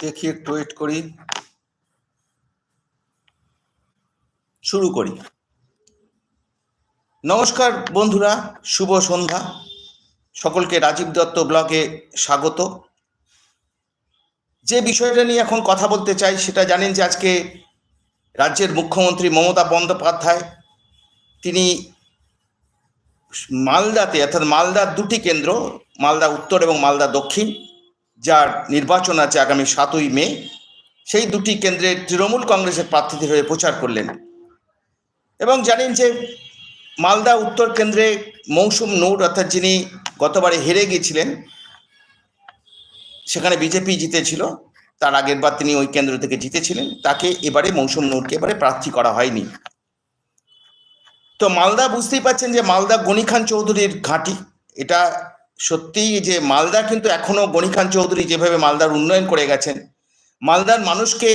দেখি, একটু ওয়েট করি। শুরু করি। নমস্কার বন্ধুরা, শুভ সন্ধ্যা। সকলকে রাজীব দত্ত ব্লগে স্বাগত। যে বিষয়টা নিয়ে এখন কথা বলতে চাই, সেটা জানেন যে আজকে রাজ্যের মুখ্যমন্ত্রী মমতা বন্দ্যোপাধ্যায়, তিনি মালদাতে, অর্থাৎ মালদার দুটি কেন্দ্র, মালদা উত্তর এবং মালদা দক্ষিণ যার নির্বাচন আছে আগামী সাতই মে, সেই দুটি কেন্দ্রে তৃণমূল কংগ্রেসের প্রার্থীদের হয়ে প্রচার করলেন। এবং জানেন যে মালদা উত্তর কেন্দ্রে মৌসুম নূর অর্থাৎ যিনি গতবারে হেরে গিয়েছিলেন, সেখানে বিজেপি জিতেছিল। তার আগের বার তিনি ওই কেন্দ্র থেকে জিতেছিলেন। তাকে এবারে মৌসুম নূরকে এবারে প্রার্থী করা হয়নি। তো মালদা বুঝতেই পাচ্ছেন যে মালদা গনি খান চৌধুরীর ঘাঁটি, এটা সত্যিই যে মালদা কিন্তু এখনও গনি চৌধুরী যেভাবে মালদার উন্নয়ন করে গেছেন, মালদার মানুষকে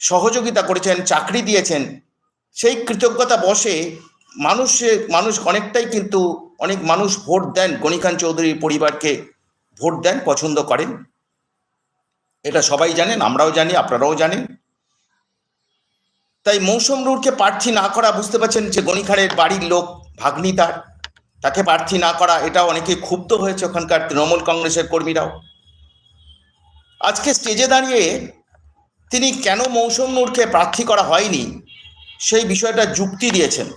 সহযোগিতা করেছেন, চাকরি দিয়েছেন, সেই কৃতজ্ঞতা বসে মানুষ মানুষ অনেকটাই কিন্তু অনেক মানুষ ভোট দেন গনি খান চৌধুরীর পরিবারকে ভোট দেন, পছন্দ করেন। এটা সবাই জানেন, আমরাও জানি, আপনারাও জানেন। তাই মৌসুম রুরকে প্রার্থী না করা, বুঝতে পারছেন যে গণিখারের বাড়ির লোক, ভাগ্নি তার। তাকে প্রার্থী না করা, এটা অনেকে ক্ষুব্ধ হয়েছে ওখানকার তৃণমূল কংগ্রেসের কর্মীরাও। আজকে স্টেজে দাঁড়িয়ে তিনি কেন মৌসুম নূরকে প্রার্থী করা হয়নি, সেই বিষয়টা যুক্তি দিয়েছেন।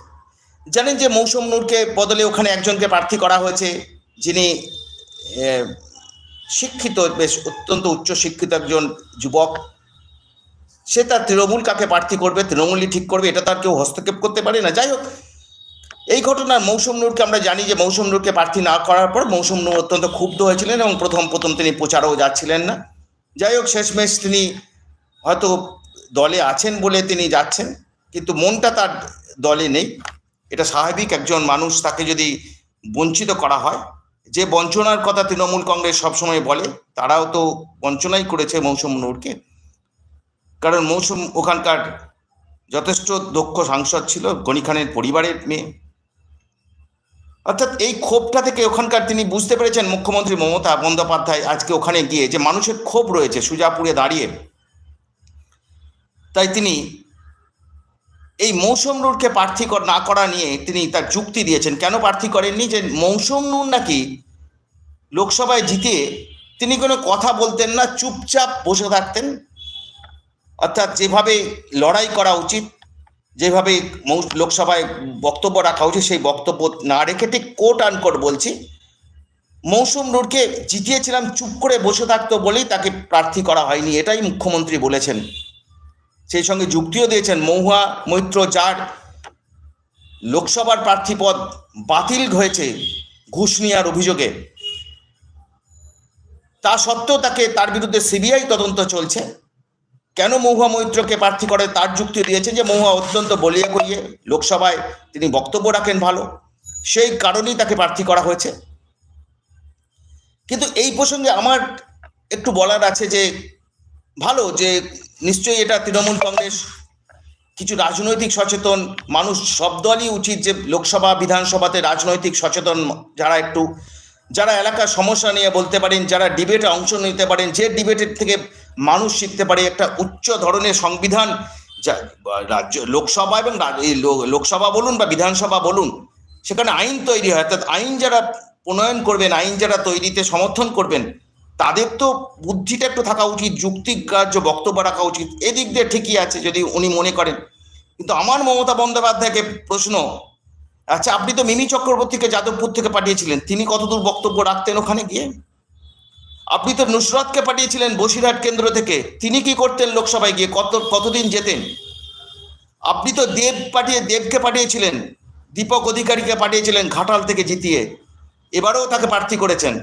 জানেন যে মৌসুম নূরকে বদলে ওখানে একজনকে প্রার্থী করা হয়েছে, যিনি শিক্ষিত, বেশ অত্যন্ত উচ্চ শিক্ষিত একজন যুবক। সে তার তৃণমূল কাকে প্রার্থী করবে, তৃণমূলই ঠিক করবে, এটা তার কেউ হস্তক্ষেপ করতে পারে না। যাই হোক এই ঘটনার মৌসুম নূরকে আমরা জানি যে মৌসুম নূরকে প্রার্থী না করার পর মৌসুম নূর অত্যন্ত ক্ষুব্ধ হয়েছিলেন এবং প্রথম প্রথম তিনি প্রচারেও যাচ্ছিলেন না। যাই হোক, শেষমেশ তিনি হয়তো দলে আছেন বলে তিনি যাচ্ছেন, কিন্তু মনটা তার দলে নেই। এটা স্বাভাবিক, একজন মানুষ তাকে যদি বঞ্চিত করা হয়, যে বঞ্চনার কথা তৃণমূল কংগ্রেস সবসময় বলে, তারাও তো বঞ্চনাই করেছে মৌসুম নূরকে। কারণ মৌসুম ওখানকার যথেষ্ট দক্ষ সাংসদ ছিল, গনি খানের পরিবারের মেয়ে। অর্থাৎ এই ক্ষোভটা থেকে ওখানকার তিনি বুঝতে পেরেছেন মুখ্যমন্ত্রী মমতা বন্দ্যোপাধ্যায় আজকে ওখানে গিয়ে যে মানুষের ক্ষোভ রয়েছে সুজাপুরে দাঁড়িয়ে। তাই তিনি এই মৌসুম নূরকে প্রার্থী না করা নিয়ে তিনি তার যুক্তি দিয়েছেন। কেন প্রার্থী করেননি? যে মৌসুম নূর নাকি লোকসভায় জিতে তিনি কোনো কথা বলতেন না, চুপচাপ বসে থাকতেন। অর্থাৎ যেভাবে লড়াই করা উচিত যেভাবে লোকসভায় বক্তব্য রাখা উচিত সেই বক্তব্য না রেখে ঠিক কোট আনকোট বলছি। মৌসুম নূরকে জিতিয়েছিলাম, চুপ করে বসে থাকতো বলেই তাকে প্রার্থী করা হয়নি, এটাই মুখ্যমন্ত্রী বলেছেন। সেই সঙ্গে যুক্তিও দিয়েছেন, মহুয়া মৈত্র যার লোকসভার প্রার্থী পদ বাতিল হয়েছে ঘুষ নেওয়ার অভিযোগে। তা সত্ত্বেও তাকে তার বিরুদ্ধে সিবিআই তদন্ত চলছে। কেন মহুয়া মৈত্রকে প্রার্থী করে? তার যুক্তি দিয়েছে যে মহুয়া অত্যন্ত বলিয়ে গলিয়ে লোকসভায় তিনি বক্তব্য রাখেন ভালো। সেই কারণেই তাকে প্রার্থী করা হয়েছে। কিন্তু এই প্রসঙ্গে আমার একটু বলার আছে যে, ভালো যে নিশ্চয়ই এটা তৃণমূল কংগ্রেস কিছু রাজনৈতিক সচেতন মানুষ সব দলই উচিত যে লোকসভা, বিধানসভাতে রাজনৈতিক সচেতন যারা একটু, যারা এলাকার সমস্যা নিয়ে বলতে পারেন, যারা ডিবেটে অংশ নিতে পারেন, যে ডিবেটের থেকে মানুষ শিখতে পারে একটা উচ্চ ধরনের সংবিধান, যা রাজ্য, লোকসভা এবং লোকসভা বলুন বা বিধানসভা বলুন, সেখানে আইন তৈরি হয়। অর্থাৎ আইন যারা প্রণয়ন করবেন, আইন যারা তৈরিতে সমর্থন করবেন, তাদের তো বুদ্ধিটা একটু থাকা উচিত, যুক্তিগ্রাহ্য বক্তব্য রাখা উচিত। এদিক দিয়ে ঠিকই আছে, যদি উনি মনে করেন। কিন্তু আমার মমতা বন্দ্যোপাধ্যায়কে প্রশ্ন আচ্ছা আপনি তো মিমি চক্রবর্তীকে যাদবপুর থেকে পাঠিয়েছিলেন, তিনি কতদূর বক্তব্য রাখতেন ওখানে গিয়ে? আপনি তো নুসরাতকে পাঠিয়েছিলেন বসিরহাট কেন্দ্র থেকে। তিনি কি করতেন লোকসভায় গিয়ে? কত, কতদিন যেতেন? আপনি তো দেব পাঠিয়ে, দেবকে পাঠিয়েছিলেন, দীপক অধিকারীকে পাঠিয়েছিলেন ঘাটাল থেকে জিতিয়ে। এবারেও তাকে প্রার্থী করেছেন।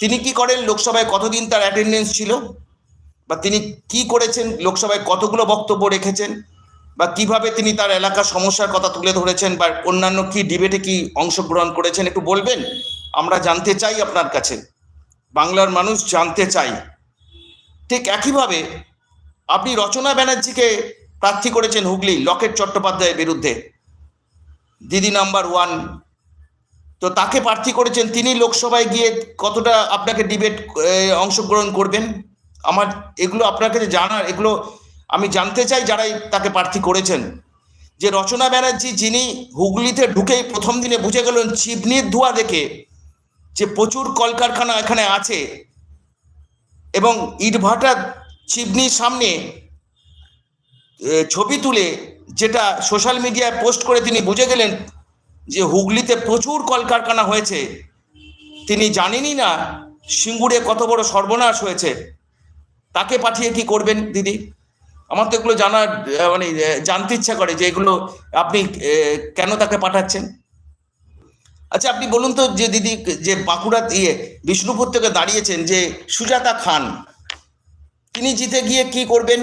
তিনি কি করেন? লোকসভায় কতদিন তার অ্যাটেন্ডেন্স ছিল? বা তিনি কি করেছেন? লোকসভায় কতগুলো বক্তব্য রেখেছেন? বা কীভাবে তিনি তার এলাকার সমস্যার কথা তুলে ধরেছেন? বা অন্যান্য কি ডিবেটে কি অংশগ্রহণ করেছেন? একটু বলবেন? আমরা জানতে চাই আপনার কাছে। বাংলার মানুষ জানতে চাই। ঠিক একইভাবে আপনি রচনা ব্যানার্জিকে প্রার্থী করেছেন হুগলি, লকেট চট্টোপাধ্যায়ের বিরুদ্ধে। দিদি নাম্বার ওয়ান। তো তাকে প্রার্থী করেছেন তিনি লোকসভায় গিয়ে কতটা আপনাকে ডিবেট অংশগ্রহণ করবেন? আমার এগুলো আপনার কাছে জানার, এগুলো আমি জানতে চাই যারাই তাকে প্রার্থী করেছেন। যে রচনা ব্যানার্জি যিনি হুগলিতে ঢুকেই প্রথম দিনে বুঝে গেলেন চিমনির ধোঁয়া দেখে যে প্রচুর কলকারখানা এখানে আছে এবং ইটভাটা চিমনির সামনে ছবি তুলে যেটা সোশ্যাল মিডিয়ায় পোস্ট করে তিনি বুঝে গেলেন যে হুগলিতে প্রচুর কলকারখানা হয়েছে। তিনি জানেনই না সিঙ্গুরে কত বড় সর্বনাশ হয়েছে। তাকে পাঠিয়ে কি করবেন দিদি? আমার তো এগুলো জানার মানে জানতে ইচ্ছা করে যে এগুলো আপনি কেন তাকে পাঠাচ্ছেন? আচ্ছা আপনি বলুন তো যে দিদি, যে বাঁকুড়া ইয়ে বিষ্ণুপুর থেকে দাঁড়িয়েছেন, যে সুজাতা খান, তিনি জিতে গিয়ে কি করবেন?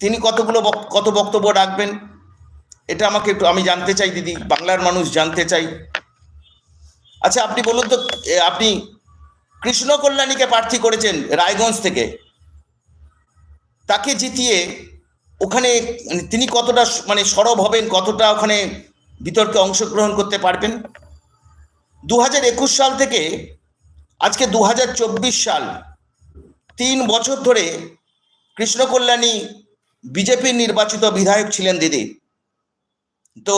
তিনি কতগুলো কত বক্তব্য রাখবেন? এটা আমাকে একটু, আমি জানতে চাই দিদি, বাংলার মানুষ জানতে চাই। আচ্ছা আপনি বলুন তো আপনি কৃষ্ণ কল্যাণীকে প্রার্থী করেছেন রায়গঞ্জ থেকে। তাকে জিতিয়ে ওখানে তিনি কতটা মানে সরব হবেন, কতটা ওখানে বিতর্কে অংশগ্রহণ করতে পারবেন? দু হাজার একুশ সাল থেকে আজকে দু হাজার চব্বিশ সাল, তিন বছর ধরে কৃষ্ণ কল্যাণী বিজেপির নির্বাচিত বিধায়ক ছিলেন দিদি। তো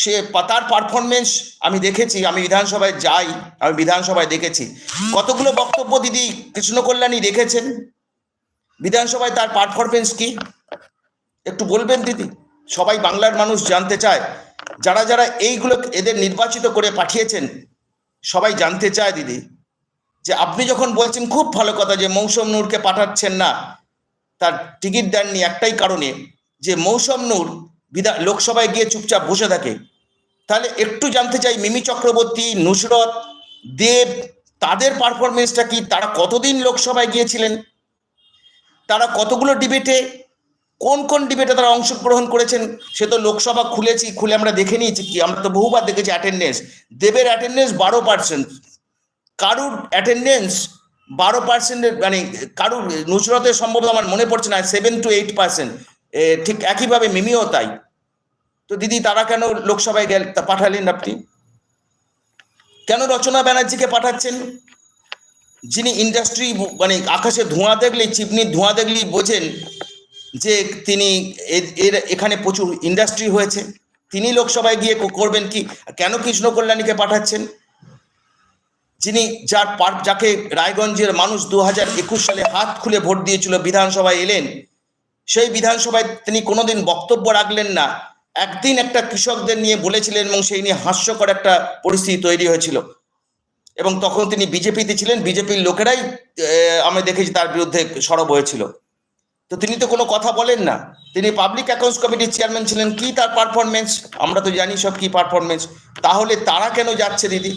সে তার পারফরমেন্স আমি দেখেছি, আমি বিধানসভায় যাই, আমি বিধানসভায় দেখেছি। কতগুলো বক্তব্য দিদি কৃষ্ণ কল্যাণী রেখেছেন? বিধানসভায় তার পারফরমেন্স কি? একটু বলবেন দিদি, সবাই বাংলার মানুষ জানতে চায়। যারা যারা এইগুলো এদের নির্বাচিত করে পাঠিয়েছেন, সবাই জানতে চায় দিদি, যে আপনি যখন বলছেন খুব ভালো কথা যে মৌসুম নূরকে পাঠাচ্ছেন না, তার টিকিট দেননি একটাই কারণে, যে মৌসুম নূর বিধা লোকসভায় গিয়ে চুপচাপ বসে থাকে। তাহলে একটু জানতে চাই মিমি চক্রবর্তী, নুসরত, দেব, তাদের পারফরমেন্সটা কি? তারা কতদিন লোকসভায় গিয়েছিলেন? তারা কতগুলো ডিবেটে কোন কোন ডিবেটে তারা অংশগ্রহণ করেছেন, সে তো লোকসভা খুলেছি, খুলে আমরা দেখে নিয়েছি কি, আমরা তো বহুবার দেখেছি অ্যাটেন্ডেন্স দেবের অ্যাটেন্ডেন্স বারো পার্সেন্ট কারুর অ্যাটেন্ডেন্স বারো পার্সেন্টের মানে কারুর নুসরতের সম্ভবত আমার মনে পড়ছে না সেভেন টু এইট পার্সেন্ট ঠিক একইভাবে মিমিও তাই। তো দিদি, তারা কেন লোকসভায় গেল পাঠালেন আপনি? কেন রচনা ব্যানার্জিকে পাঠাচ্ছেন? যিনি ইন্ডাস্ট্রি মানে আকাশে ধোঁয়া দেখলেই, চিপনির ধোঁয়া দেখলেই বোঝেন যে তিনি এর এখানে প্রচুর ইন্ডাস্ট্রি হয়েছে, তিনি লোকসভায় গিয়ে করবেন কি? কেন কৃষ্ণ কল্যাণীকে পাঠাচ্ছেন? যিনি যার পার, যাকে রায়গঞ্জের মানুষ দু হাজার একুশ সালে হাত খুলে ভোট দিয়েছিল, বিধানসভায় এলেন, সেই বিধানসভায় তিনি কোনোদিন বক্তব্য রাখলেন না। একদিন একটা কৃষকদের নিয়ে বলেছিলেন এবং সেই নিয়ে হাস্যকর একটা পরিস্থিতি তৈরি হয়েছিল। এবং তখন তিনি বিজেপিতে ছিলেন, বিজেপির লোকেরাই আমি দেখেছি তার বিরুদ্ধে সরব হয়েছিল। তো তিনি তো কোনো কথা বলেন না। তিনি পাবলিক অ্যাকাউন্টস কমিটির চেয়ারম্যান ছিলেন, কি তার পারফরমেন্স আমরা তো জানি সব কি পারফরমেন্স তাহলে তারা কেন যাচ্ছে দিদি?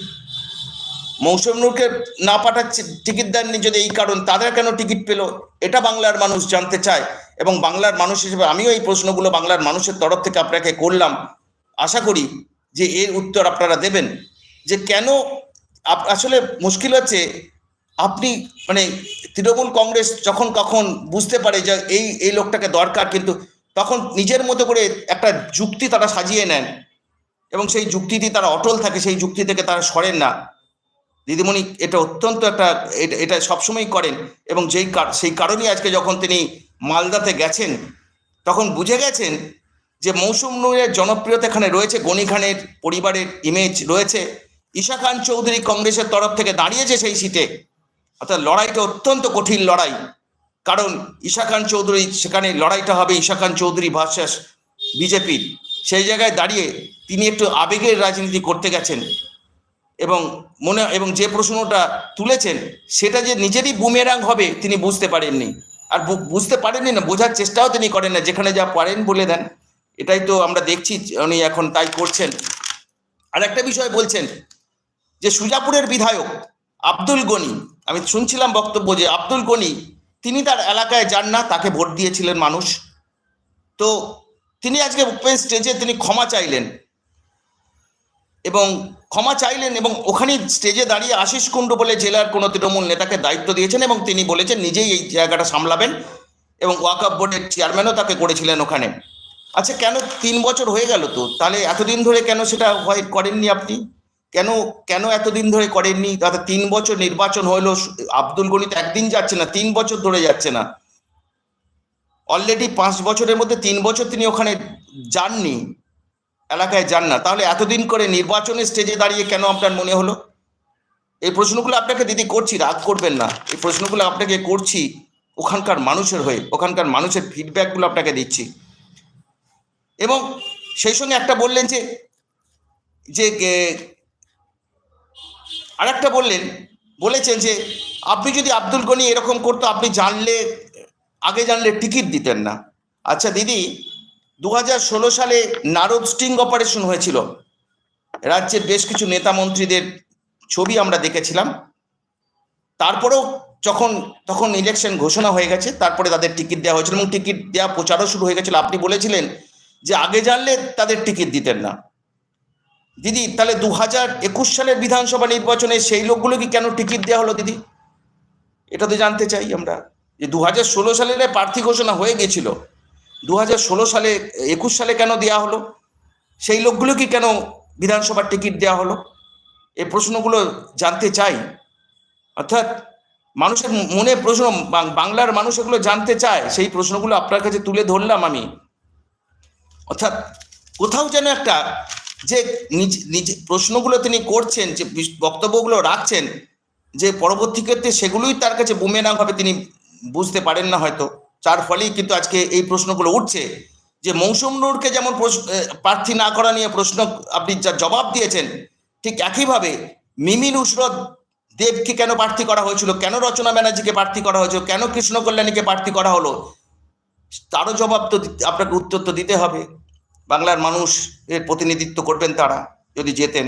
মৌসুম নূরকে না পাঠাচ্ছে, টিকিট দেননি যদি এই কারণ, তাদের কেন টিকিট পেল? এটা বাংলার মানুষ জানতে চায়। এবং বাংলার মানুষ হিসেবে আমিও এই প্রশ্নগুলো বাংলার মানুষের তরফ থেকে আপনাকে করলাম। আশা করি যে এর উত্তর আপনারা দেবেন। যে কেন আসলে মুশকিল হচ্ছে আপনি মানে তৃণমূল কংগ্রেস যখন কখন বুঝতে পারে যে এই এই লোকটাকে দরকার, কিন্তু তখন নিজের মতো করে একটা যুক্তি তারা সাজিয়ে নেন এবং সেই যুক্তিটি তারা অটল থাকে, সেই যুক্তি থেকে তারা সরেন না। দিদিমণি, এটা অত্যন্ত একটা, এটা- সবসময় করেন এবং যেই সেই কারণেই আজকে যখন তিনি মালদাতে গেছেন, তখন বুঝে গেছেন যে মৌসুম নূরের জনপ্রিয়তা এখানে রয়েছে গনি খানের পরিবারের ইমেজ রয়েছে। ঈশা খান চৌধুরী কংগ্রেসের তরফ থেকে দাঁড়িয়েছে সেই সিটে অর্থাৎ লড়াইটা অত্যন্ত কঠিন লড়াই। কারণ ঈশা খান চৌধুরী, সেখানে লড়াইটা হবে ঈশা খান চৌধুরী ভার্সাস বিজেপির সেই জায়গায় দাঁড়িয়ে তিনি একটু আবেগের রাজনীতি করতে গেছেন এবং মনে, এবং যে প্রশ্নটা তুলেছেন, সেটা যে নিজেরই বুমেরাং হবে তিনি বুঝতে পারেননি। আর বুঝতে পারেননি না, বোঝার চেষ্টাও তিনি করেন না, যেখানে যা পারেন বলে দেন। এটাই তো আমরা দেখছি উনি এখন তাই করছেন। আর একটা বিষয় বলছেন যে সুজাপুরের বিধায়ক আব্দুল গনি আমি শুনছিলাম বক্তব্য যে আব্দুল গনি, তিনি তার এলাকায় যান না, তাকে ভোট দিয়েছিলেন মানুষ। তো তিনি আজকে ওপেন স্টেজে তিনি ক্ষমা চাইলেন। এবং ক্ষমা চাইলেন এবং ওখানে স্টেজে দাঁড়িয়ে আশিস কুণ্ডু বলে জেলার কোনো তৃণমূল নেতাকে দায়িত্ব দিয়েছেন এবং তিনি বলেছেন নিজেই এই জায়গাটা সামলাবেন এবং ওয়াকআপ বোর্ডের চেয়ারম্যানও তাকে করেছিলেন ওখানে। আচ্ছা কেন তিন বছর হয়ে গেল তো? তাহলে এতদিন ধরে কেন সেটা হয় করেননি আপনি? কেন কেন এতদিন ধরে করেননি? তাতে তিন বছর নির্বাচন হলো আব্দুল গণিত একদিন যাচ্ছে না, তিন বছর ধরে যাচ্ছে না। অলরেডি পাঁচ বছরের মধ্যে তিন বছর তিনি ওখানে যাননি, এলাকায় যান না। তাহলে এতদিন করে নির্বাচনের স্টেজে দাঁড়িয়ে কেন আপনার মনে হলো? এই প্রশ্নগুলো আপনাকে দিদি করছি, রাগ করবেন না। এই প্রশ্নগুলো আপনাকে করছি ওখানকার মানুষের হয়ে, ওখানকার মানুষের ফিডব্যাকগুলো আপনাকে দিচ্ছি। এবং সেই সঙ্গে একটা বললেন যে যে আরেকটা বললেন, বলেছেন যে আপনি যদি আব্দুল গনি এরকম করতো, আপনি জানলে, আগে জানলে টিকিট দিতেন না। আচ্ছা দিদি দু সালে নারদ স্টিং অপারেশন হয়েছিল। রাজ্যের বেশ কিছু নেতা মন্ত্রীদের ছবি আমরা দেখেছিলাম। তারপরেও যখন, তখন ইলেকশন ঘোষণা হয়ে গেছে, তারপরে তাদের টিকিট দেওয়া হয়েছিল এবং টিকিট দেওয়া প্রচারও শুরু হয়ে গেছিল। আপনি বলেছিলেন যে আগে জানলে তাদের টিকিট দিতেন না। দিদি, তাহলে দু হাজার একুশ সালের বিধানসভা নির্বাচনে সেই লোকগুলোকে কেন টিকিট দেওয়া হলো দিদি? এটা তো জানতে চাই আমরা। যে দু হাজার ষোলো সালের প্রার্থী ঘোষণা হয়ে গেছিল দু হাজার ষোলো সালে, একুশ সালে কেন দেওয়া হলো? সেই লোকগুলোকে কেন বিধানসভার টিকিট দেওয়া হলো? এই প্রশ্নগুলো জানতে চাই। অর্থাৎ মানুষের মনে প্রশ্ন বাংলার মানুষ এগুলো জানতে চায়, সেই প্রশ্নগুলো আপনার কাছে তুলে ধরলাম আমি। অর্থাৎ কোথাও যেন একটা যে নিজ প্রশ্নগুলো তিনি করছেন, যে বক্তব্যগুলো রাখছেন, যে পরবর্তী ক্ষেত্রে সেগুলোই তার কাছে বুমেরাং হবে তিনি বুঝতে পারেন না হয়তো। যার ফলেই কিন্তু আজকে এই প্রশ্নগুলো উঠছে, যে মৌসুম নূরকে যেমন প্রার্থী না করা নিয়ে প্রশ্ন, আপনি যা জবাব দিয়েছেন, ঠিক একইভাবে মিমি নুসরত দেবকে কেন প্রার্থী করা হয়েছিল, কেন রচনা ব্যানার্জিকে প্রার্থী করা হয়েছিল, কেন কৃষ্ণ কল্যাণীকে প্রার্থী করা হলো, তারও জবাব তো আপনাকে উত্তর তো দিতে হবে। বাংলার মানুষ এর প্রতিনিধিত্ব করবেন তারা, যদি যেতেন।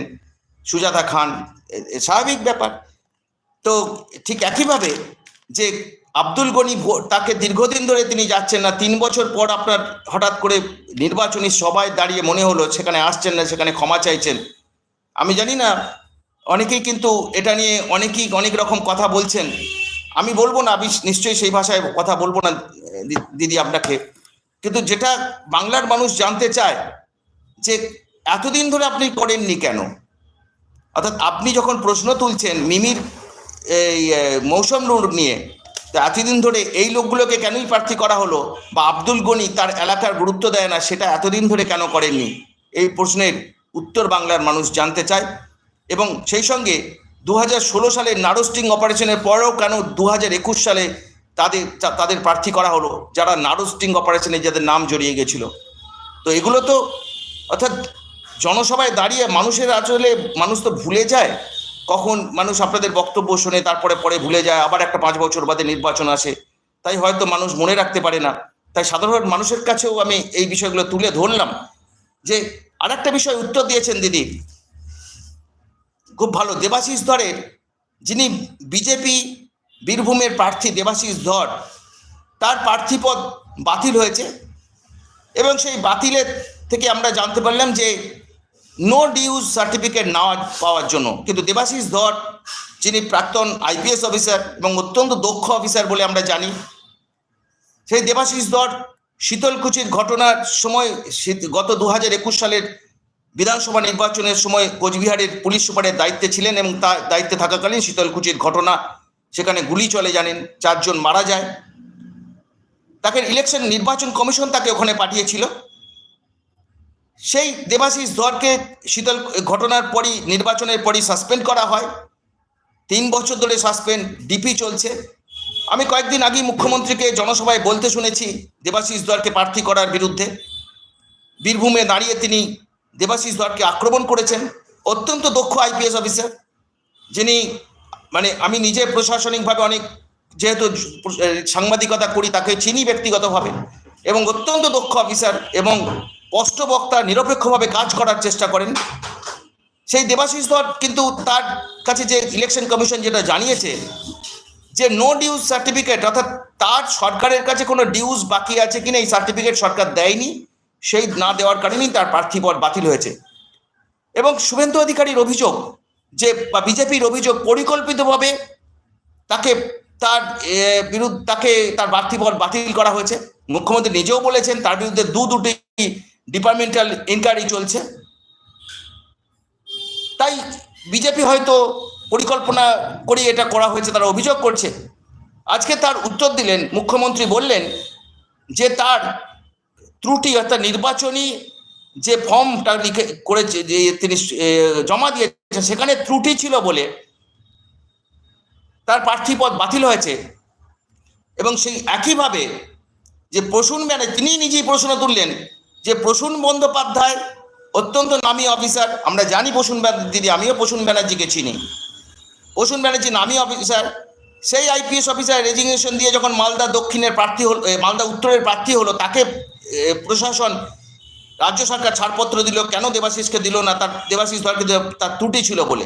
সুজাতা খান স্বাভাবিক ব্যাপার। তো ঠিক একইভাবে যে আব্দুল গনি তাকে দীর্ঘদিন ধরে তিনি যাচ্ছেন না, তিন বছর পর আপনার হঠাৎ করে নির্বাচনী সভায় দাঁড়িয়ে মনে হলো, সেখানে আসছেন না, সেখানে ক্ষমা চাইছেন। আমি জানি না, অনেকেই কিন্তু এটা নিয়ে অনেকেই অনেক রকম কথা বলছেন। আমি বলব না, আমি নিশ্চয়ই সেই ভাষায় কথা বলব না দিদি আপনাকে। কিন্তু যেটা বাংলার মানুষ জানতে চায় যে এতদিন ধরে আপনি করেননি কেন? অর্থাৎ আপনি যখন প্রশ্ন তুলছেন মিমির এই মৌসুম নূর নিয়ে, তো এতদিন ধরে এই লোকগুলোকে কেনই প্রার্থী করা হলো? বা আব্দুল গনি তার এলাকার গুরুত্ব দেয় না, সেটা এতদিন ধরে কেন করেননি? এই প্রশ্নের উত্তর বাংলার মানুষ জানতে চায়। এবং সেই সঙ্গে দু হাজার ষোলো সালের নারস্টিং অপারেশনের পরেও কেন দু হাজার একুশ সালে তাদের তাদের প্রার্থী করা হলো, যারা নারস্টিং অপারেশনে যাদের নাম জড়িয়ে গেছিল। তো এগুলো তো, অর্থাৎ জনসভায় দাঁড়িয়ে মানুষের আসলে, মানুষ তো ভুলে যায়। কখন মানুষ আপনাদের বক্তব্য শুনে, তারপরে পরে ভুলে যায়, আবার একটা পাঁচ বছর বাদে নির্বাচন আসে। তাই হয়তো মানুষ মনে রাখতে পারে না। তাই সাধারণ মানুষের কাছেও আমি এই বিষয়গুলো তুলে ধরলাম। যে আরেকটা বিষয় উত্তর দিয়েছেন দিদি। খুব ভালো, দেবাশিস ধরের, যিনি বিজেপি বীরভূমের প্রার্থী দেবাশিস ধর, তার প্রার্থীপদ বাতিল হয়েছে। এবং সেই বাতিলের থেকে আমরা জানতে পারলাম যে নো ডিউজ সার্টিফিকেট না পাওয়ার জন্য। কিন্তু দেবাশিস ধর, যিনি প্রাক্তন আইপিএস অফিসার এবং অত্যন্ত দক্ষ অফিসার বলে আমরা জানি, সেই দেবাশিস ধর শীতলকুচির ঘটনার সময় গত দু হাজার একুশ সালের বিধানসভা নির্বাচনের সময় কোচবিহারের পুলিশ সুপারের দায়িত্বে ছিলেন এবং তার দায়িত্বে থাকাকালীন শীতলকুচির ঘটনা সেখানে গুলি চলে জানেন, চারজন মারা যায়। তাকে ইলেকশন নির্বাচন কমিশন তাকে ওখানে পাঠিয়েছিল। সেই দেবাশিস ধরকে শীতল ঘটনার পরই, নির্বাচনের পরই সাসপেন্ড করা হয়। তিন বছর ধরে সাসপেন্ড ডিপি চলছে। আমি কয়েকদিন আগেই মুখ্যমন্ত্রীকে জনসভায় বলতে শুনেছি, দেবাশিস দরকে প্রার্থী করার বিরুদ্ধে। বীরভূমে দাঁড়িয়ে তিনি দেবাশিস ধরকে আক্রমণ করেছেন। অত্যন্ত দক্ষ আইপিএস অফিসার যিনি মানে আমি নিজে প্রশাসনিকভাবে অনেক যেহেতু সাংবাদিকতা করি, তাকে চিনি ব্যক্তিগতভাবে এবং অত্যন্ত দক্ষ অফিসার এবং স্পষ্ট বক্তা, নিরপেক্ষভাবে কাজ করার চেষ্টা করেন। সেই দেবাশিস ধর কিন্তু তার কাছে যে ইলেকশন কমিশন যেটা জানিয়েছে যে নো ডিউজ সার্টিফিকেট অর্থাৎ তার সরকারের কাছে কোনো ডিউজ বাকি আছে কিনা এই সার্টিফিকেট সরকার দেয়নি, সেই না দেওয়ার কারণেই তার প্রার্থী পদ বাতিল হয়েছে। এবং শুভেন্দু অধিকারীর অভিযোগ যে বিজেপির অভিযোগ পরিকল্পিতভাবে তাকে তার বিরুদ্ধে, তাকে তার প্রার্থী পদ বাতিল করা হয়েছে। মুখ্যমন্ত্রী নিজেও বলেছেন তার বিরুদ্ধে দু দুটি ডিপার্টমেন্টাল ইনকোয়ারি চলছে। তাই বিজেপি হয়তো পরিকল্পনা করে এটা করা হয়েছে, তারা অভিযোগ করছে। আজকে তার উত্তর দিলেন, মুখ্যমন্ত্রী বললেন যে তার ত্রুটি অর্থাৎ নির্বাচনী যে ফর্মটা লিখে করেছে, যে তিনি জমা দিয়েছেন, সেখানে ত্রুটি ছিল বলে তার প্রার্থী পদ বাতিল হয়েছে। এবং সেই একইভাবে যে প্রসূন ব্যানার্জি তিনি নিজেই প্রশ্ন তুললেন যে প্রসূন বন্দ্যোপাধ্যায় অত্যন্ত নামী অফিসার, আমরা জানি প্রসূন দিদি আমিও প্রসূন ব্যানার্জিকে চিনি। প্রসূন ব্যানার্জি নামী অফিসার, সেই আইপিএস অফিসার রেজিগনেশন দিয়ে যখন মালদা দক্ষিণের প্রার্থী হল মালদা উত্তরের প্রার্থী হলো, তাকে প্রশাসন রাজ্য সরকার ছাড়পত্র দিল, কেন দেবাশিসকে দিল না? তার দেবাশিস ধরকে তার ত্রুটি ছিল বলে।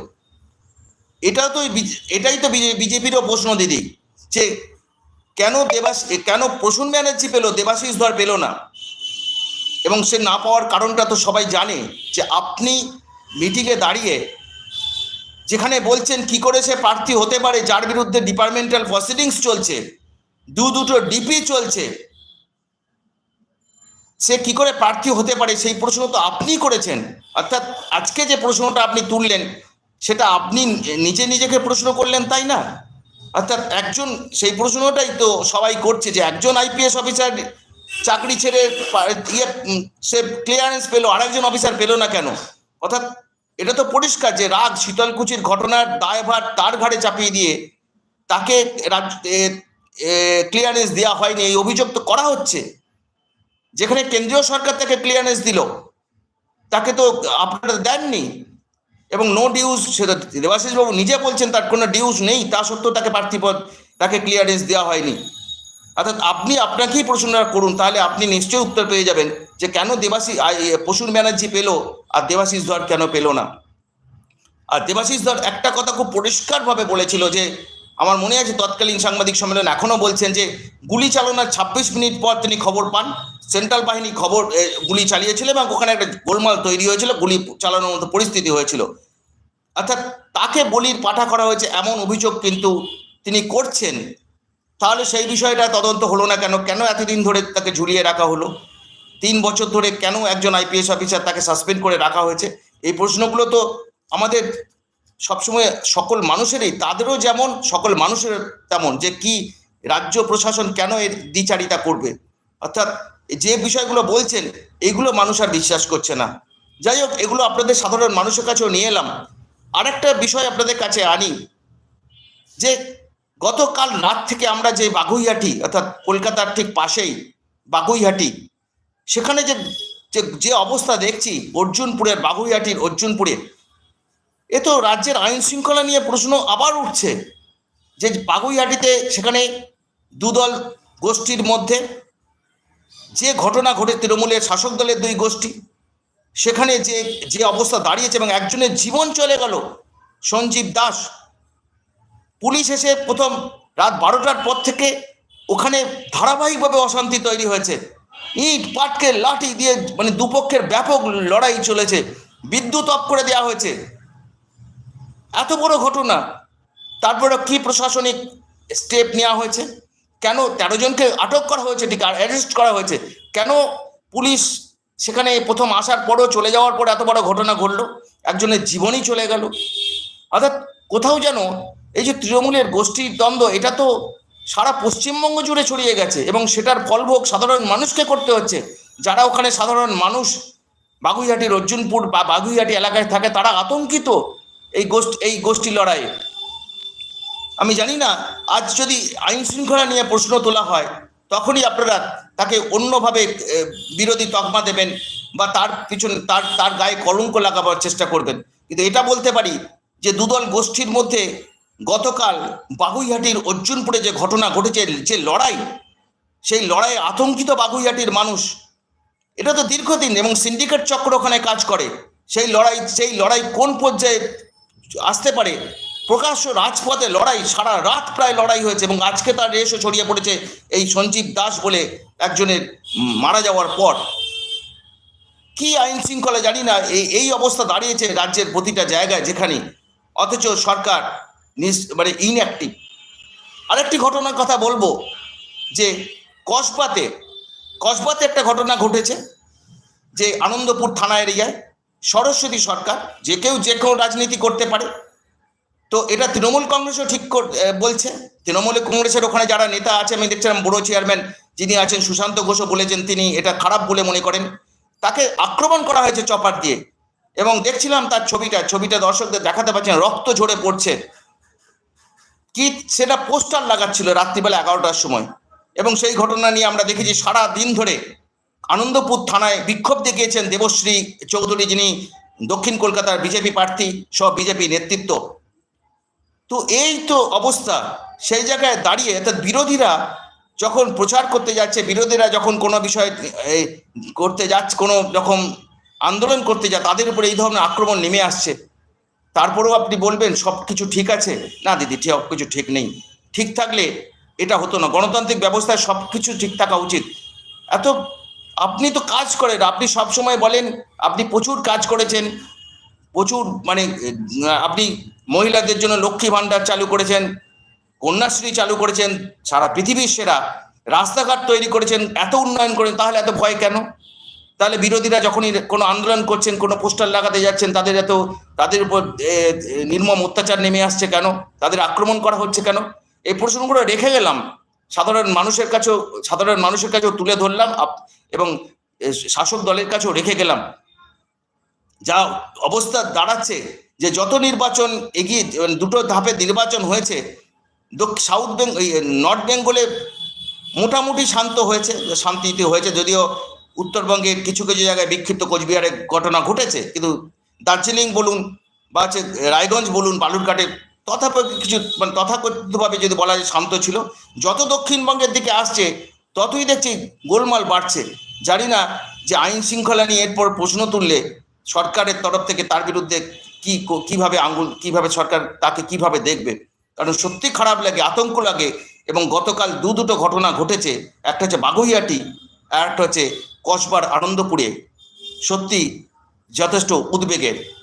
এটা তো এটাই তো বিজেপিরও প্রশ্ন, দিদি, যে কেন দেবাস কেন প্রসূন ব্যানার্জি পেল, দেবাশিস ধর পেল না? এবং সে না পাওয়ার কারণটা তো সবাই জানে, যে আপনি মিটিংয়ে দাঁড়িয়ে যেখানে বলছেন কি করে সে প্রার্থী হতে পারে, যার বিরুদ্ধে ডিপার্টমেন্টাল প্রসিডিংস চলছে দু দুটো ডিপি চলছে সে কি করে প্রার্থী হতে পারে সেই প্রশ্ন তো আপনি করেছেন। অর্থাৎ আজকে যে প্রশ্নটা আপনি তুললেন, সেটা আপনি নিজে নিজেকে প্রশ্ন করলেন, তাই না? অর্থাৎ একজন, সেই প্রশ্নটাই তো সবাই করছে যে একজন আইপিএস অফিসার চাকরি ছেড়ে ইয়ে সে ক্লিয়ারেন্স পেল, আরেকজন অফিসার পেল না কেন? অর্থাৎ এটা তো পরিষ্কার যে রাগ, শীতলকুচির ঘটনার দায়ভার তার ঘাড়ে চাপিয়ে দিয়ে তাকে ক্লিয়ারেন্স দেওয়া হয়নি, এই অভিযোগ তো করা হচ্ছে। যেখানে কেন্দ্রীয় সরকার তাকে ক্লিয়ারেন্স দিল। তাকে তো আপনারা দেননি। এবং নো ডিউজ সেটা দেবাশিস বাবু নিজে বলছেন তার কোনো ডিউজ নেই, তা সত্ত্বেও তাকে প্রার্থীপদ তাকে ক্লিয়ারেন্স দেওয়া হয়নি। অর্থাৎ আপনি আপনাকেই প্রশ্নটা করুন, তাহলে আপনি নিশ্চয়ই উত্তর পেয়ে যাবেন যে কেন দেবাশিস প্রসূন ব্যানার্জি পেল আর দেবাশিস ধর কেন পেল না। আর দেবাশিস ধর একটা কথা খুব পরিষ্কারভাবে বলেছিল যে আমার মনে আছে তৎকালীন সাংবাদিক সম্মেলন এখনও বলছেন যে গুলি চালানোর ছাব্বিশ মিনিট পর তিনি খবর পান। সেন্ট্রাল বাহিনী খবর গুলি চালিয়েছিল এবং ওখানে একটা গোলমাল তৈরি হয়েছিল, গুলি চালানোর মতো পরিস্থিতি হয়েছিল। অর্থাৎ তাকে বলির পাঠা করা হয়েছে এমন অভিযোগ কিন্তু তিনি করছেন। তাহলে সেই বিষয়টা তদন্ত হলো না কেন? কেন এতদিন ধরে তাকে ঝুলিয়ে রাখা হলো? তিন বছর ধরে কেন একজন আইপিএস অফিসার তাকে সাসপেন্ড করে রাখা হয়েছে? এই প্রশ্নগুলো তো আমাদের সবসময় সকল মানুষেরই, তাদেরও যেমন, সকল মানুষের তেমন যে কি রাজ্য প্রশাসন কেন এর দ্বিচারিতা করবে। অর্থাৎ যে বিষয়গুলো বলছেন, এগুলো মানুষ আর বিশ্বাস করছে না। যাই হোক, এগুলো আপনাদের সাধারণ মানুষের কাছেও নিয়ে এলাম। আরেকটা বিষয় আপনাদের কাছে আনি, যে গতকাল রাত থেকে আমরা যে বাগুইহাটি, অর্থাৎ কলকাতার ঠিক পাশেই বাগুইহাটি, সেখানে যে, যে- অবস্থা দেখছি, অর্জুনপুরের, বাগুইহাটির অর্জুনপুরে এ তো রাজ্যের আইন শৃঙ্খলা নিয়ে প্রশ্ন আবার উঠছে যে বাগুইহাটিতে সেখানে দুদল গোষ্ঠীর মধ্যে যে ঘটনা ঘটে তৃণমূলের শাসক দলের দুই গোষ্ঠী, সেখানে যে যে অবস্থা দাঁড়িয়েছে এবং একজনের জীবন চলে গেল, সঞ্জীব দাস, পুলিশ এসে প্রথম রাত বারোটার পর থেকে ওখানে ধারাবাহিকভাবে অশান্তি তৈরি হয়েছে। ইট পাটকে লাঠি দিয়ে মানে দুপক্ষের ব্যাপক লড়াই চলেছে। বিদ্যুৎ অফ করে দেওয়া হয়েছে। এত বড় ঘটনা। তারপরে কি প্রশাসনিক স্টেপ নেওয়া হয়েছে? কেন তেরো জনকে আটক করা হয়েছে, ঠিক অ্যারেস্ট করা হয়েছে? কেন পুলিশ সেখানে প্রথম আসার পরও চলে যাওয়ার পর এত বড় ঘটনা ঘটলো? একজনের জীবনই চলে গেল। অর্থাৎ কোথাও যেন এই যে তৃণমূলের গোষ্ঠীর দ্বন্দ্ব, এটা তো সারা পশ্চিমবঙ্গ জুড়ে ছড়িয়ে গেছে এবং সেটার ফলভোগ সাধারণ মানুষকে করতে হচ্ছে। যারা ওখানে সাধারণ মানুষ, বাগুইহাটির অর্জুনপুর বা বাগুইহাটি এলাকায় থাকে, তারা আতঙ্কিত এই গোষ্ঠী এই গোষ্ঠী লড়াইয়ে আমি জানি না, আজ যদি আইন শৃঙ্খলা নিয়ে প্রশ্ন তোলা হয়, তখনই আপনারা তাকে অন্যভাবে বিরোধী তকমা দেবেন বা তার পিছনে, তার তার গায়ে কলঙ্ক লাগাবার চেষ্টা করবেন। কিন্তু এটা বলতে পারি যে, দুদল গোষ্ঠীর মধ্যে গতকাল বাগুইহাটির অর্জুনপুরে যে ঘটনা ঘটেছে, যে লড়াই, সেই লড়াইয়ে আতঙ্কিত বাগুইহাটির মানুষ, এটা তো দীর্ঘদিন এবং সিন্ডিকেট চক্র ওখানে কাজ করে, সেই লড়াই সেই লড়াই কোন পর্যায়ে আসতে পারে। প্রকাশ্য রাজপথে লড়াই, সারা রাত প্রায় লড়াই হয়েছে এবং আজকে তার রেশও ছড়িয়ে পড়েছে এই সঞ্জীব দাস বলে একজনের মারা যাওয়ার পর। কি আইন শৃঙ্খলা জানি না, এই এই অবস্থা দাঁড়িয়েছে রাজ্যের প্রতিটা জায়গায় যেখানে। অথচ সরকার মানে ইনঅ্যাক্টিভ আরেকটি ঘটনার কথা বলব, যে কসবাতে কসবাতে একটা ঘটনা ঘটেছে, যে আনন্দপুর থানা এরিয়ায়। সরস্বতী সরকার, যে কেউ যে কেউ রাজনীতি করতে পারে। তো এটা তৃণমূল কংগ্রেসও ঠিক বলছে। তৃণমূল কংগ্রেসের ওখানে যারা নেতা আছে, আমি দেখছিলাম বড় চেয়ারম্যান যিনি আছেন, সুশান্ত ঘোষও বলেছেন তিনি এটা খারাপ বলে মনে করেন। তাকে আক্রমণ করা হয়েছে চপার দিয়ে। এবং দেখছিলাম তার ছবিটা ছবিটা দর্শকদের দেখাতে পাচ্ছেন রক্ত ঝরে পড়ছে। কি সেটা পোস্টার লাগাচ্ছিল রাত্রিবেলা এগারোটার সময়। এবং সেই ঘটনা নিয়ে আমরা দেখেছি সারা দিন ধরে আনন্দপুর থানায় বিক্ষোভ দেখিয়েছেন দেবশ্রী চৌধুরী, যিনি দক্ষিণ কলকাতার বিজেপি প্রার্থী সব বিজেপি নেতৃত্ব। তো এই তো অবস্থা, সেই জায়গায় দাঁড়িয়ে অর্থাৎ বিরোধীরা যখন প্রচার করতে যাচ্ছে, বিরোধীরা যখন কোনো বিষয় করতে যাচ্ছে, কোনো রকম আন্দোলন করতে যা তাদের উপরে এই ধরনের আক্রমণ নেমে আসছে। তারপরেও আপনি বলবেন, সব কিছু ঠিক আছে? না দিদি, ঠিক, সব কিছু ঠিক নেই। ঠিক থাকলে এটা হতো না। গণতান্ত্রিক ব্যবস্থায় সব কিছু ঠিক থাকা উচিত। এত আপনি তো কাজ করেন, আপনি সব সময় বলেন, আপনি প্রচুর কাজ করেছেন, প্রচুর মানে আপনি মহিলাদের জন্য লক্ষ্মী ভাণ্ডার চালু করেছেন, কন্যাশ্রী চালু করেছেন, সারা পৃথিবীর সেরা রাস্তাঘাট তৈরি করেছেন, এত উন্নয়ন করেন, তাহলে এত ভয় কেন? তাহলে বিরোধীরা যখনই কোনো আন্দোলন করছেন, কোনো পোস্টার লাগাতে যাচ্ছেন, তাদের এত, তাদের উপর নির্মম অত্যাচার নেমে আসছে কেন? তাদের আক্রমণ করা হচ্ছে কেন? এই প্রশ্নগুলো রেখে গেলাম। সাধারণ মানুষের কাছেও, সাধারণ মানুষের কাছেও তুলে ধরলাম এবং শাসক দলের কাছেও রেখে গেলাম। যা অবস্থা দাঁড়াচ্ছে, যে যত নির্বাচন এগিয়ে মানে দুটো ধাপে নির্বাচন হয়েছে সাউথ বেঙ্গ এই নর্থ বেঙ্গলে মোটামুটি শান্ত হয়েছে, শান্তিতে হয়েছে, যদিও উত্তরবঙ্গের কিছু কিছু জায়গায় বিক্ষিপ্ত কোচবিহারে ঘটনা ঘটেছে, কিন্তু দার্জিলিং বলুন বা হচ্ছে রায়গঞ্জ বলুন, বালুরঘাটে তথাপি কিছু মানে তথাকথিতভাবে যদি বলা যায় শান্ত ছিল। যত দক্ষিণবঙ্গের দিকে আসছে, ততই দেখছি গোলমাল বাড়ছে। জানি না যে আইন শৃঙ্খলা নিয়ে এরপর প্রশ্ন তুললে সরকারের তরফ থেকে তার বিরুদ্ধে কি কো- কীভাবে আঙ্গুল কীভাবে সরকার তাকে কীভাবে দেখবে? কারণ সত্যি খারাপ লাগে, আতঙ্ক লাগে এবং গতকাল দু দুটো ঘটনা ঘটেছে। একটা হচ্ছে বাগুইয়াটি, আর একটা হচ্ছে কসবার আনন্দপুরে। সত্যি যথেষ্ট উদ্বেগের।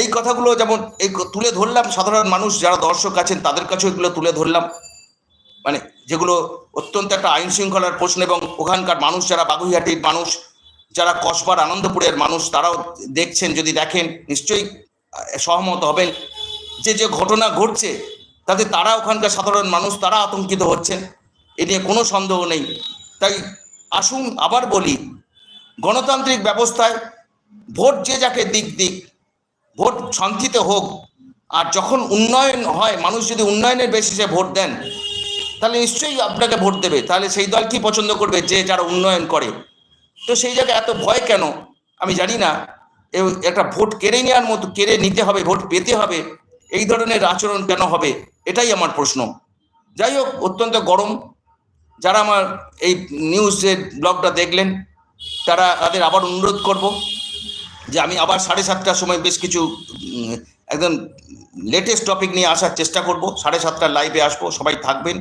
এই কথাগুলো যেমন এই তুলে ধরলাম, সাধারণ মানুষ যারা দর্শক আছেন, তাদের কাছেও এগুলো তুলে ধরলাম। মানে যেগুলো অত্যন্ত একটা আইন শৃঙ্খলার প্রশ্ন এবং ওখানকার মানুষ যারা বাগুইহাটির মানুষ, যারা কসবার আনন্দপুরের মানুষ, তারাও দেখছেন, যদি দেখেন, নিশ্চয়ই সহমত হবেন। যে যে ঘটনা ঘটছে, তাতে তারা ওখানকার সাধারণ মানুষ, তারা আতঙ্কিত হচ্ছেন। এ নিয়ে কোনো সন্দেহ নেই। তাই আসুন আবার বলি, গণতান্ত্রিক ব্যবস্থায় ভোট যে যাকে দিক দিক ভোট শান্তিতে হোক, আর যখন উন্নয়ন হয়, মানুষ যদি উন্নয়নের বেসিসে ভোট দেন, তাহলে নিশ্চয়ই আপনাকে ভোট দেবে। তাহলে সেই দল কি পছন্দ করবে? যে যারা উন্নয়ন করে। তো সেই জায়গায় এত ভয় কেন? আমি জানি না। একটা ভোট কেড়ে নেওয়ার মতো, কেড়ে নিতে হবে, ভোট পেতে হবে, এই ধরনের আচরণ কেন হবে? এটাই আমার প্রশ্ন। যাই হোক, অত্যন্ত গরম। যারা আমার এই নিউজের ব্লগটা দেখলেন, তারা তাদের আবার অনুরোধ করব। যে আমি আবার সাড়ে সাতটার সময় বেশ কিছু একদম লেটেস্ট টপিক নিয়ে আসার চেষ্টা করব। সাড়ে সাতটার লাইভে আসব, সবাই থাকবেন।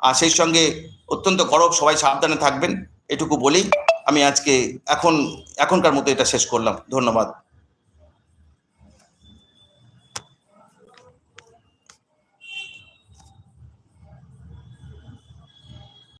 আর সেই সঙ্গে অত্যন্ত গরব, সবাই সাবধানে থাকবেন, এটুকু বলেই আমি আজকে এখন, এখনকার মতো এটা শেষ করলাম। ধন্যবাদ।